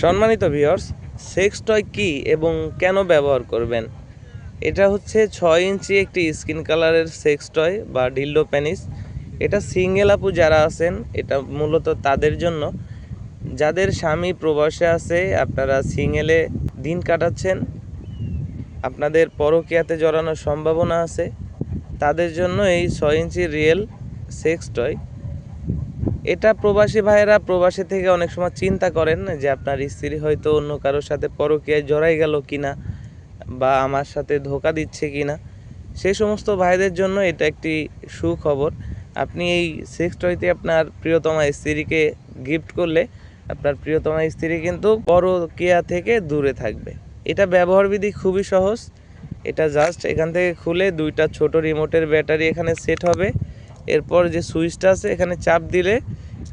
সম্মানিত viewers sex toy কী এবং কেন ব্যবহার করবেন? এটা হচ্ছে ছয় ইঞ্চি একটি স্কিন কালারের সেক্স টয় বা ডিল্ডো প্যানিস এটা সিঙ্গেল আপু যারা আছেন, এটা মূলত তাদের জন্য। যাদের স্বামী প্রবাসে আছে, আপনারা সিঙ্গেলে দিন কাটাচ্ছেন। আপনাদের পরকিয়াতে জড়ানোর সম্ভাবনা আছে। তাদের জন্য এই ছয় ইঞ্চি রিয়েল সেক্স টয় এটা প্রবাসী ভাইয়েরা প্রবাসী থেকে অনেক সময় চিন্তা করেন যে আপনার স্ত্রী হয়তো অন্য কারোর সাথে পরকীয়ায় জড়াই গেল কিনা বা আমার সাথে ধোকা দিচ্ছে কিনা। সেই সমস্ত ভাইদের জন্য এটা একটি সুখবর। আপনি এই সেক্স টয়তে আপনার প্রিয়তমা স্ত্রীকে গিফট করলে আপনার প্রিয়তমা স্ত্রী কিন্তু পরকীয়া থেকে দূরে থাকবে। এটা ব্যবহার বিধি খুবই সহজ। এটা জাস্ট এখান থেকে খুলে দুইটা ছোট রিমোটের ব্যাটারি এখানে সেট হবে। এরপর যে সুইচটা আছে, এখানে চাপ দিলে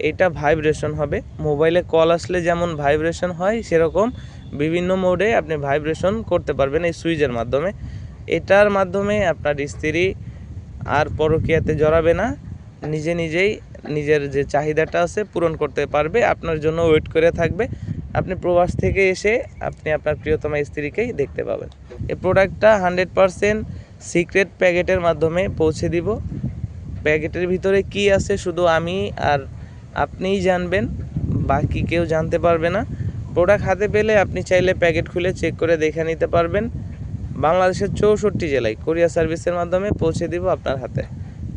এটা ভাইব্রেশন হবে। মোবাইলে কল আসলে যেমন ভাইব্রেশন হয়, সেরকম বিভিন্ন মোডে আপনি ভাইব্রেশন করতে পারবেন এই সুইচের মাধ্যমে। এটার মাধ্যমে আপনার স্ত্রী আর পরকীয়াতে জড়াবে না। নিজে নিজেই নিজের যে চাহিদাটা আছে, পূরণ করতে পারবে। আপনার জন্য ওয়েট করে থাকবে। আপনি প্রবাস থেকে এসে আপনি আপনার প্রিয়তমা স্ত্রীকেই দেখতে পাবেন। এই প্রোডাক্টটা হান্ড্রেড পারসেন্ট সিক্রেট প্যাকেটের মাধ্যমে পৌঁছে দিব। প্যাকেটের ভিতরে কি আছে শুধু আমি আর আপনিই জানবেন, বাকি কেউ জানতে পারবে না। প্রোডাক্ট হাতে পেলে আপনি চাইলে প্যাকেট খুলে চেক করে দেখে নিতে পারবেন। বাংলাদেশের চৌষট্টি জেলায় কোরিয়া সার্ভিসের মাধ্যমে পৌঁছে দিব আপনার হাতে।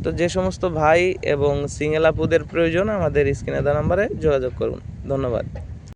তো যে সমস্ত ভাই এবং সিঙ্গেল আপুদের প্রয়োজন, আমাদের স্ক্রিনে দেওয়া নাম্বারে যোগাযোগ করুন। ধন্যবাদ।